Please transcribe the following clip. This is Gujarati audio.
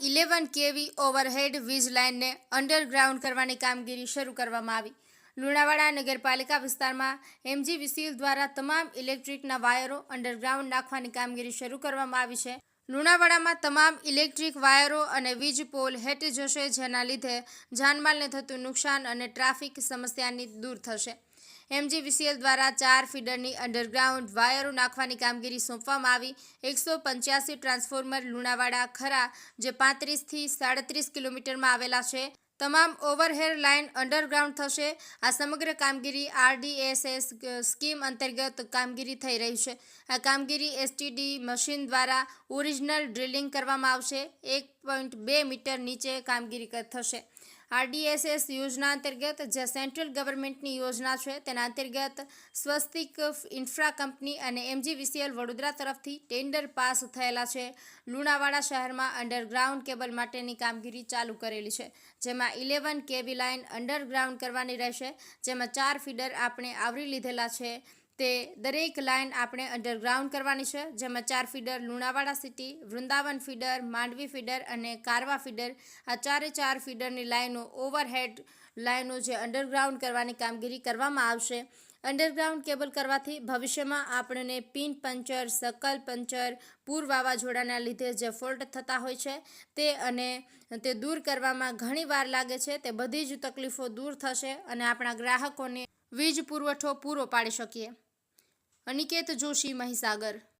ઇલેવન કેવી ઓવરહેડ વીજ લાઇનને અંડરગ્રાઉન્ડ કરવાની કામગીરી શરૂ કરવામાં આવી. લુણાવાડા નગરપાલિકા વિસ્તારમાં એમજીવીસીએલ દ્વારા તમામ ઇલેક્ટ્રિકના વાયરો અંડરગ્રાઉન્ડ નાખવાની કામગીરી શરૂ કરવામાં આવી છે. લુણાવાડામાં તમામ ઇલેક્ટ્રિક વાયરો અને વીજ પોલ હેઠી જશે, જેના લીધે જાનમાલને થતું નુકસાન અને ટ્રાફિક સમસ્યાની દૂર થશે. એમજીવીસીએલ દ્વારા ચાર ફીડરની અંડરગ્રાઉન્ડ વાયરો નાખવાની કામગીરી સોંપવામાં આવી. એકસો પંચ્યાસી ટ્રાન્સફોર્મર લુણાવાડા ખરા, જે પાંત્રીસથી સાડત્રીસ કિલોમીટરમાં આવેલા છે. તમામ ઓવરહેડ લાઇન અંડરગ્રાઉન્ડ થશે. આ સમગ્ર કામગીરી આરડીએસએસ સ્કીમ અંતર્ગત કામગીરી થઈ રહી છે. આ કામગીરી એસટીડી મશીન દ્વારા ઓરિજિનલ ડ્રિલિંગ કરવામાં આવશે. એક પોઈન્ટ બે મીટર નીચે કામગીરી થશે. આરડીએસએસ યોજના અંતર્ગત જે સેન્ટ્રલ ગવર્મેન્ટની યોજના છે, તેના અંતર્ગત સ્વસ્તિક ઇન્ફ્રા કંપની અને એમજીવીસીએલ વડોદરા તરફથી ટેન્ડર પાસ થયેલા છે. લુણાવાડા શહેરમાં અંડરગ્રાઉન્ડ કેબલ માટેની કામગીરી ચાલુ કરેલી છે, જેમાં ઇલેવન કેબી લાઇન અંડરગ્રાઉન્ડ કરવાની રહેશે, જેમાં ચાર ફીડર આપણે આવરી લીધેલા છે. તે દરેક લાઇન આપણે અંડરગ્રાઉન્ડ કરવાની છે, જેમાં ચાર feeder Lunawada city, Vrindavan feeder, Mandvi feeder અને કારવા ફીડર. આ ચારે ચાર ફીડરની લાઇનો ઓવરહેડ લાઇનો જે અંડરગ્રાઉન્ડ કરવાની કામગીરી કરવામાં આવશે. અંડરગ્રાઉન્ડ કેબલ કરવાથી ભવિષ્યમાં આપણને પિન પંચર, સકલ પંચર, પૂર વાવાઝોડાના લીધે જે ફોલ્ટ થતા હોય છે તે અને તે દૂર કરવામાં ઘણી વાર લાગે છે, તે બધી જ તકલીફો દૂર થશે અને આપણા ગ્રાહકોને વીજ પુરવઠો પૂરો પાડી શકીએ. અનિકેત જોશી મહીસાગર